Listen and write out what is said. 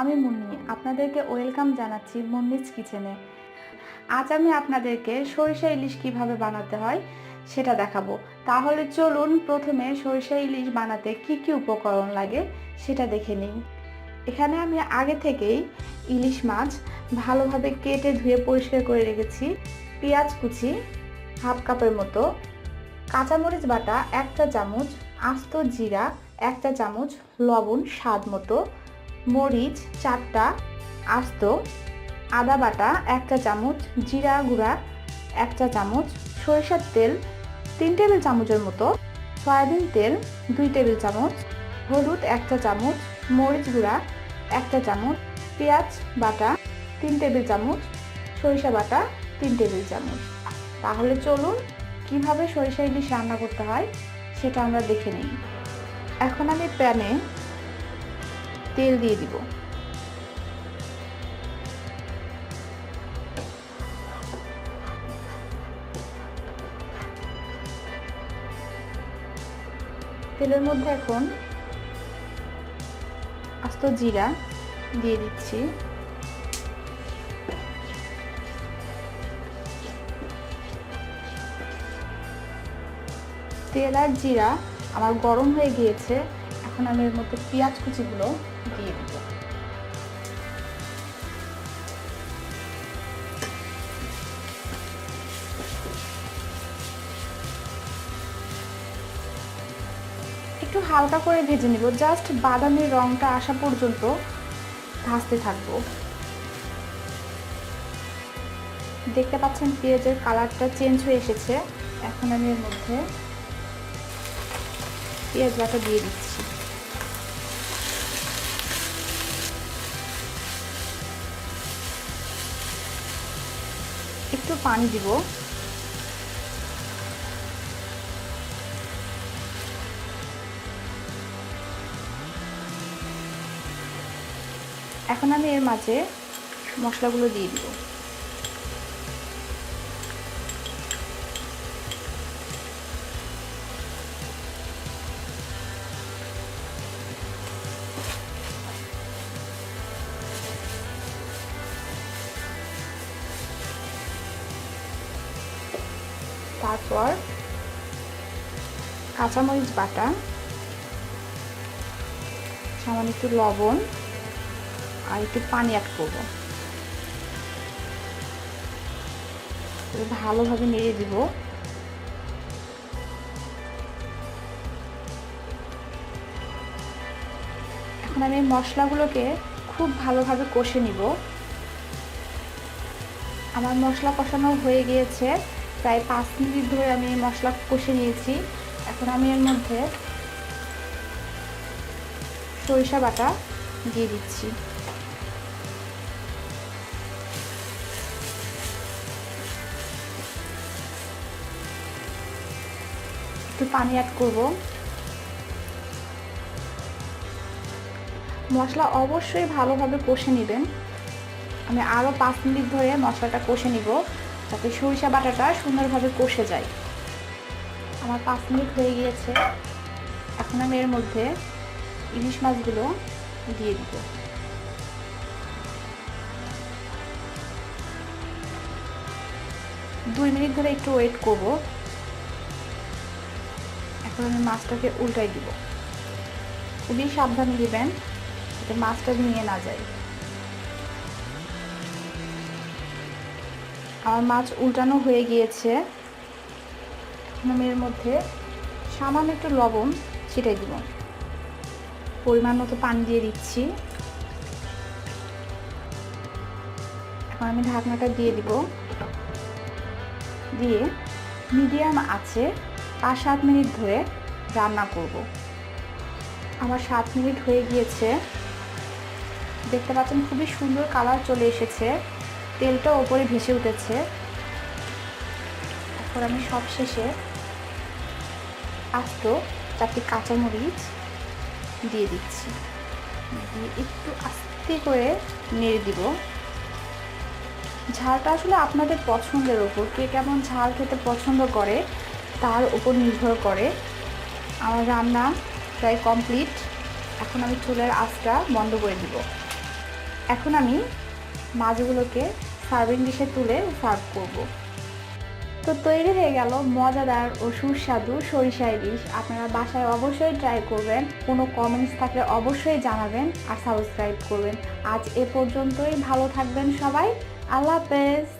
আমি মুন্নি, আপনাদেরকে ওয়েলকাম জানাচ্ছি মুন্নিজ কিচেনে। আজ আমি আপনাদেরকে সরিষা ইলিশ কীভাবে বানাতে হয় সেটা দেখাবো। তাহলে চলুন প্রথমে সরিষা ইলিশ বানাতে কি কি উপকরণ লাগে সেটা দেখে নিই। এখানে আমি আগে থেকেই ইলিশ মাছ ভালোভাবে কেটে ধুয়ে পরিষ্কার করে রেখেছি। পেঁয়াজ কুচি, হাফ কাপের মতো, কাঁচামরিচ বাটা একটা চামচ, আস্ত জিরা একটা চামচ, লবণ, স্বাদ মতো মরিচ চারটা আস্ত, আদা বাটা একটা চামচ, জিরা গুঁড়া একটা চামচ, সরিষার তেল, তিন টেবিল চামচের মতো সয়াবিন তেল, দুই টেবিল চামচ, হলুদ একটা চামচ, মরিচ গুঁড়া একটা চামচ, পেঁয়াজ বাটা, তিন টেবিল চামচ, সরিষা বাটা, তিন টেবিল চামচ। তাহলে চলুন কীভাবে সরিষা ইলিশ রান্না করতে হয় সেটা আমরা দেখে নিই। এখন আমি প্যানে তেল দিয়ে দিব। তেলের মধ্যে এখন আস্ত জিরা দিয়ে দিচ্ছি। তেল আর জিরা আমার গরম হয়ে গিয়েছে, এখন আমি এর মধ্যে পেঁয়াজ কুচিগুলো একটু হালকা করে ভেজে নিব। জাস্ট বাদামি রংটা আসা পর্যন্ত ভাজতে থাকব। দেখতে পাচ্ছেন পেঁয়াজের কালারটা চেঞ্জ হয়ে এসেছে। এখন আমি এর মধ্যে পেঁয়াজ বাটা দিয়ে দিচ্ছি। একটু পানি দিব। এখন আমি এর মাঝে মশলাগুলো দিয়ে দিব। তারপর কাঁচামরিচ বাটা, সামান্য একটু লবণ আর একটু পানি অ্যাড করব। ভালোভাবে নেড়ে দিব। এখন আমি মশলাগুলোকে খুব ভালোভাবে কষে নিব। আমার মশলা কষানো হয়ে গিয়েছে। প্রায় পাঁচ মিনিট ধরে আমি মশলা কষে নিয়েছি। এখন আমি এর মধ্যে সরিষা বাটা দিয়ে দিচ্ছি। একটু পানি অ্যাড করব। মশলা অবশ্যই ভালোভাবে কষে নেবেন। আমি আরও পাঁচ মিনিট ধরে মশলাটা কষে নিব। যাতে সরিষা বাটাটা সুন্দরভাবে কষে যায়। আমার পাঁচ মিনিট হয়ে গিয়েছে। এখন আমি এর মধ্যে ইলিশ মাছগুলো দিয়ে দিব। দুই মিনিট ধরে একটু ওয়েট করব। এখন আমি মাছটাকে উল্টাই দিব। খুবই সাবধানে দিবেন, যাতে মাছটা নিয়ে না যায়। আমার মাছ উল্টানো হয়ে গিয়েছে। আমি এর মধ্যে সামান্য একটু লবণ ছিটাই দিব। পরিমাণ মতো পানি দিয়ে দিচ্ছি। এখন আমি ঢাকনাটা দিয়ে দিব। দিয়ে মিডিয়াম আছে পাঁচ সাত মিনিট ধরে রান্না করব। আমার সাত মিনিট হয়ে গিয়েছে। দেখতে পাচ্ছেন খুবই সুন্দর কালার চলে এসেছে। তেলটা ওপরে ভেসে উঠেছে। তারপর আমি সব শেষে আস্ত চারটি কাঁচামরিচ দিয়ে দিচ্ছি। দিয়ে একটু আস্তে করে নেড়ে দিব। ঝালটা আসলে আপনাদের পছন্দের ওপর, কে কেমন ঝাল খেতে পছন্দ করে তার উপর নির্ভর করে। আমার রান্না প্রায় কমপ্লিট। এখন আমি চুলের আঁচটা বন্ধ করে দিব। এখন আমি মাছগুলোকে সার্ভিং ডিশে তুলে সার্ভ করব। তো তৈরি হয়ে গেল মজাদার ও সুস্বাদু সরিষা ইলিশ। আপনারা বাসায় অবশ্যই ট্রাই করবেন। কোনো কমেন্টস থাকলে অবশ্যই জানাবেন আর সাবস্ক্রাইব করবেন। আজ এ পর্যন্তই, ভালো থাকবেন সবাই। আল্লাহ হাফেজ।